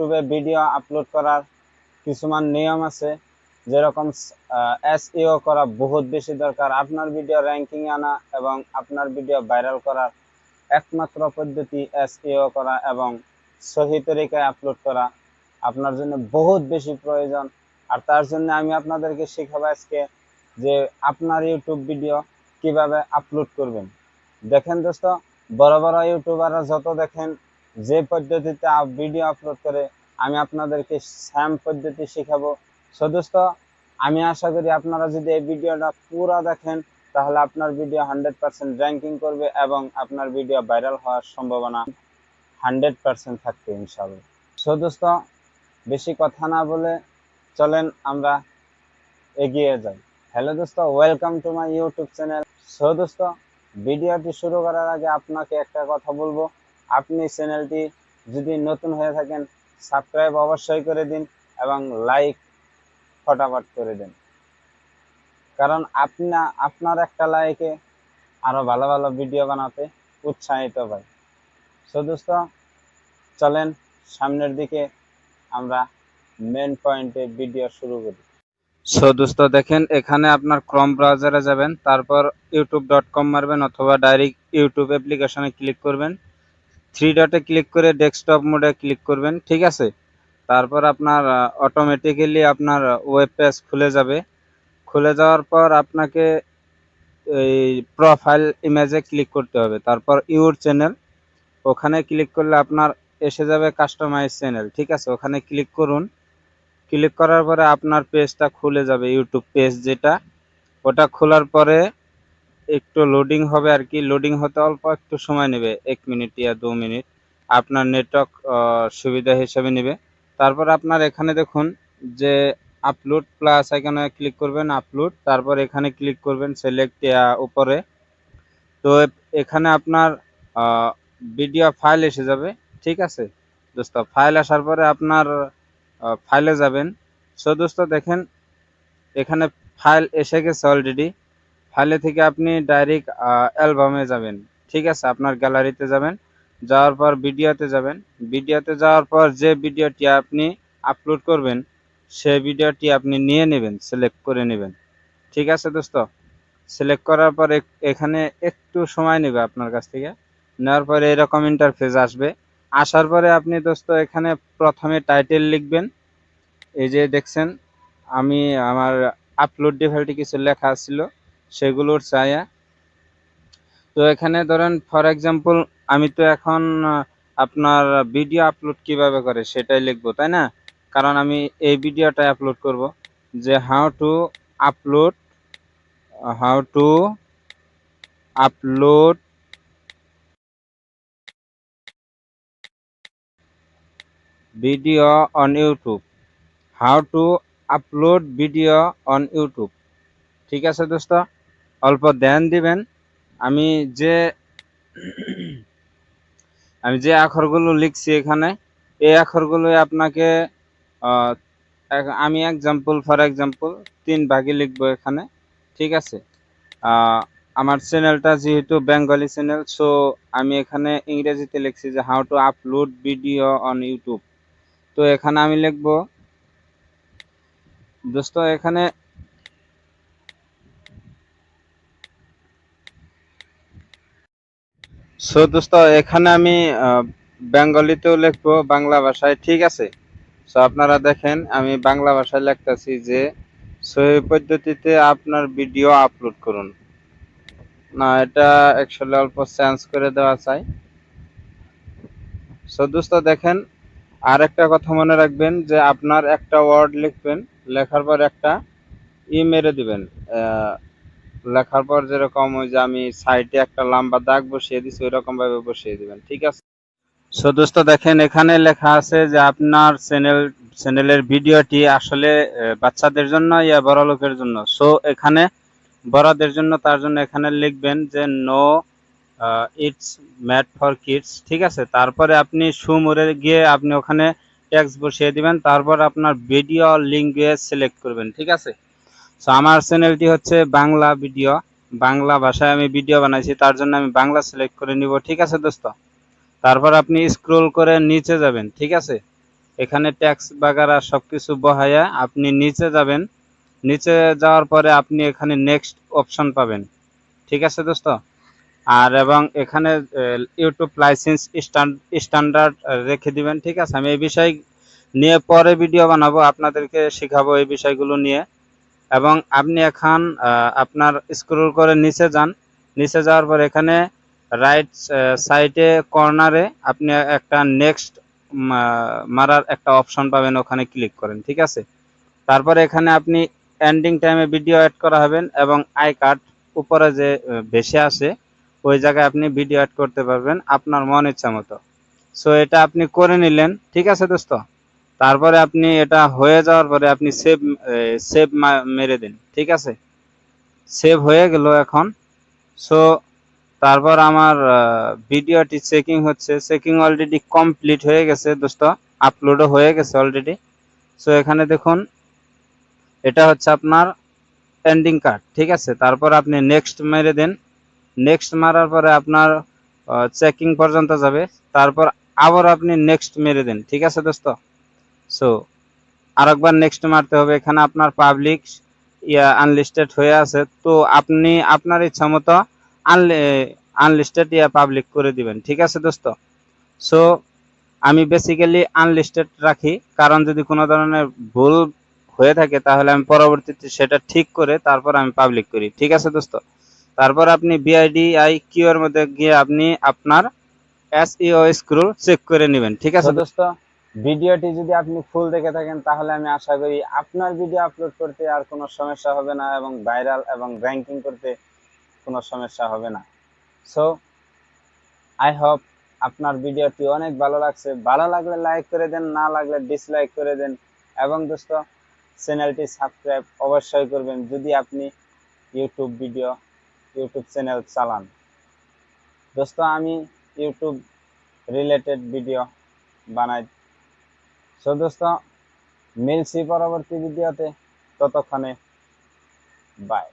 ইউটিউবে video upload করার কিছুমান নিয়ম আছে, যেরকম এসইও করা বহুত বেশি দরকার। আপনার ভিডিও র্যাঙ্কিং আনা এবং আপনার ভিডিও ভাইরাল করার একমাত্র পদ্ধতি এসইও করা এবং সহি তরিকায় আপলোড করা আপনার জন্য বহুত বেশি প্রয়োজন। আর তার জন্য আমি আপনাদেরকে শেখাবো আজকে যে আপনার ইউটিউব ভিডিও কীভাবে আপলোড করবেন। দেখেন দোস্ত, বড় বড় ইউটিউবাররা যত দেখেন যে পদ্ধতিতে ভিডিও আপলোড করে, আমি আপনাদেরকে স্যাম পদ্ধতি শেখাবো। সো দোস্ত, আমি আশা করি আপনারা যদি এই ভিডিওটা পুরো দেখেন, তাহলে আপনার ভিডিও হান্ড্রেড পার্সেন্ট র্যাঙ্কিং করবে এবং আপনার ভিডিও ভাইরাল হওয়ার সম্ভাবনা হান্ড্রেড পার্সেন্ট থাকবে ইনশাল্লাহ সো দোস্ত, বেশি কথা না বলে চলেন আমরা এগিয়ে যাই। হ্যালো দোস্ত welcome to my YouTube channel so দোস্ত, ভিডিওটি শুরু করার আগে আপনাকে একটা কথা বলব। আপনি চ্যানেলটি যদি নতুন হয়ে থাকেন, সাবস্ক্রাইব অবশ্যই করে দিন এবং লাইক ফটাফট করে দিন। কারণ আপনা, আপনার একটা লাইকে আরও ভালো ভালো ভিডিও বানাতে উৎসাহিত পাই সো দোস্ত, চলেন সামনের দিকে আমরা মেন পয়েন্টে ভিডিও শুরু করি। সো দোস্ত, দেখেন, এখানে আপনার ক্রম ব্রাউজারে যাবেন, তারপর ইউটিউব ডট কম মারবেন অথবা ডাইরেক্ট ইউটিউব অ্যাপ্লিকেশনে ক্লিক করবেন। থ্রি ডটে ক্লিক করে ডেস্কটপ মোডে ক্লিক করবেন, ঠিক আছে? তারপর আপনার অটোমেটিক্যালি আপনার ওয়েব পেজ খুলে যাবে। খুলে যাওয়ার পর আপনাকে এই প্রোফাইল ইমেজে ক্লিক করতে হবে। তারপর ইউর চ্যানেল ওখানে ক্লিক করলে আপনার এসে যাবে কাস্টমাইজ চ্যানেল ঠিক আছে? ওখানে ক্লিক করুন। ক্লিক করার পরে আপনার পেজটা খুলে যাবে ইউটিউব পেজ যেটা। ওটা খোলার পরে একটু লোডিং হবে আর কি লোডিং হতে অল্প একটু সময় নেবে, এক মিনিট ইয়া দু মিনিট আপনার নেটওয়ার্ক সুবিধা হিসেবে নেবে। তারপর আপনার এখানে দেখুন যে আপলোড প্লাস এখানে ক্লিক করবেন আপলোড তারপর এখানে ক্লিক করবেন সিলেক্ট উপরে। তো এখানে আপনার ভিডিও ফাইল এসে যাবে, ঠিক আছে? দোস্ত ফাইল আসার পরে আপনার ফাইলে যাবেন। সো দোস্ত, দেখেন, এখানে ফাইল এসে গেছে অলরেডি ফাইলে থেকে আপনি ডাইরেক্ট অ্যালবামে যাবেন। ঠিক আছে? আপনার গ্যালারিতে যাবেন। যাওয়ার পর ভিডিওতে যাবেন। ভিডিওতে যাওয়ার পর যে ভিডিওটি আপনি আপলোড করবেন, সেই ভিডিওটি আপনি নিয়ে নেবেন সিলেক্ট করে নেবেন। ঠিক আছে দোস্ত? সিলেক্ট করার পর এখানে একটু সময় নেবে আপনার কাছ থেকে। নেওয়ার পরে এরকম ইন্টারফেস আসবে। আসার পরে আপনি দোস্ত এখানে প্রথমে টাইটেল লিখবেন। এই যে দেখছেন, আমি আমার আপলোড ডিফাইলটি কিছু লেখা ছিল। সেগুলোর চায়া তো এখানে ধরেন ফর এক্সাম্পল আমি তো এখন আপনার ভিডিও আপলোড কীভাবে করে সেটাই লিখব, তাই না? কারণ আমি এই ভিডিওটাই আপলোড করব যে how to upload how to upload video on YouTube how to upload video on YouTube ঠিক আছে, দোস্ত? অল্প ধ্যান দিবেন। আমি যে আমি যে আখরগুলো লিখছি এখানে, এই আখরগুলো আপনাকে আমি এক্সাম্পল ফর এক্সাম্পল তিন ভাগে লিখব এখানে, ঠিক আছে? আমার চ্যানেলটা যেহেতু বেঙ্গলি চ্যানেল সো আমি এখানে ইংরেজিতে লিখছি যে how to upload video on YouTube তো এখানে আমি লিখব, দোস্ত, এখানে সো দোস্ত, এখানে আমি বেঙ্গলিতেও লিখব, বাংলা ভাষায়, ঠিক আছে? সো আপনারা দেখেন, আমি বাংলা ভাষায় লিখতেছি যে সহি পদ্ধতিতে আপনার ভিডিও আপলোড করুন। না, এটা অ্যাকচুয়ালি অল্প চেঞ্জ করে দেওয়া চাই। সো দোস্ত, দেখেন আর একটা কথা মনে রাখবেন যে, আপনার একটা ওয়ার্ড লিখবেন, লেখার পর একটা ই মেরে দিবেন। লেখার পর যেরকম ওই যে আমি সাইডে একটা লম্বা দাগ বসিয়ে দিছি ওই রকম ভাবে বসিয়ে দিবেন, ঠিক আছে? সো দোস্ত, দেখেন, এখানে লেখা আছে যে আপনার চ্যানেল, চ্যানেলের ভিডিওটি আসলে বাচ্চাদের জন্য ইয়া বড় লোকের জন্য। সো এখানে বড়দের জন্য, তার জন্য এখানে লিখবেন যে no it's made for kids ঠিক আছে? তারপরে আপনি সুমরে গিয়ে আপনি ওখানে ট্যাক্স বসিয়ে দিবেন, তারপর আপনার ভিডিও লিঙ্গুয়েজ সিলেক্ট করবেন, ঠিক আছে? সো আমার চ্যানেলটি হচ্ছে বাংলা ভিডিও বাংলা ভাষায় আমি ভিডিও বানাইছি, তার জন্য আমি বাংলা সিলেক্ট করে নিব। ঠিক আছে দোস্ত? তারপর আপনি স্ক্রোল করে নিচে যাবেন, ঠিক আছে? এখানে ট্যাক্স বাগারা সব কিছু বহায়া আপনি নিচে যাবেন। নিচে যাওয়ার পরে আপনি এখানে নেক্সট অপশন পাবেন। ঠিক আছে দোস্ত? আর এবং এখানে ইউটিউব লাইসেন্স স্ট্যান্ডার্ড রেখে দিবেন, ঠিক আছে? আমি এই বিষয় নিয়ে পরে ভিডিও বানাবো, আপনাদেরকে শেখাবো এই বিষয়গুলো নিয়ে। এবং আপনি এখন আপনার স্ক্রল করে নিচে যান। নিচে যাওয়ার পর এখানে রাইট সাইডে কর্নারে আপনি একটা নেক্সট মারার একটা অপশন পাবেন, ওখানে ক্লিক করেন, ঠিক আছে? তারপরে এখানে আপনি এন্ডিং টাইমে ভিডিও অ্যাড করা হবেন এবং আই কার্ড উপরে যে ভেসে আসে, ওই জায়গায় আপনি ভিডিও অ্যাড করতে পারবেন, আপনার মন ইচ্ছা মতো। সো এটা আপনি করে নিলেন, ঠিক আছে দোস্ত? তারপরে আপনি এটা হয়ে যাওয়ার পরে আপনি সেভ সেভ মেরে দিন, ঠিক আছে? সেভ হয়ে গেল এখন। সো তারপর আমার ভিডিওটি চেকিং হচ্ছে। চেকিং অলরেডি কমপ্লিট হয়ে গেছে, দোস্ত। আপলোডও হয়ে গেছে অলরেডি সো এখানে দেখুন, এটা হচ্ছে আপনার এন্ডিং কার্ড ঠিক আছে? তারপর আপনি নেক্সট মেরে দেন। নেক্সট মারার পরে আপনার চেকিং পর্যন্ত যাবে। তারপর আবার আপনি নেক্সট মেরে দেন, ঠিক আছে, দোস্ত? সো আরেকবার নেক্সট মারতে হবে। এখানে আপনার পাবলিক ইয়া আনলিস্টেড হয়ে আছে। তো আপনি আপনার ইচ্ছা মতো আনলিস্টেড ইয়া পাবলিক করে দিবেন। ঠিক আছে দোস্ত? সো আমি বেসিক্যালি আনলিস্টেড রাখি। কারণ যদি কোনো ধরনের ভুল হয়ে থাকে তাহলে আমি পরবর্তীতে সেটা ঠিক করে তারপর আমি পাবলিক করি। ঠিক আছে দোস্ত? তারপর আপনি বিআইডি আই কিউ এর মধ্যে গিয়ে আপনি আপনার এসইও স্ক্রল চেক করে নেবেন। ঠিক আছে দোস্ত ভিডিওটি যদি আপনি ফুল দেখে থাকেন, তাহলে আমি আশা করি আপনার ভিডিও আপলোড করতে আর কোনো সমস্যা হবে না এবং ভাইরাল এবং র্যাঙ্কিং করতে কোনো সমস্যা হবে না। সো আই হোপ আপনার ভিডিওটি অনেক ভালো লাগছে। ভালো লাগলে লাইক করে দেন, না লাগলে ডিসলাইক করে দেন। এবং দোস্ত চ্যানেলটি সাবস্ক্রাইব অবশ্যই করবেন যদি আপনি ইউটিউব ভিডিও ইউটিউব চ্যানেল চালান। দোস্ত, আমি ইউটিউব রিলেটেড ভিডিও বানাই সো দোস্ত মিলছি পরবর্তী ভিডিওতে ততক্ষণে বাই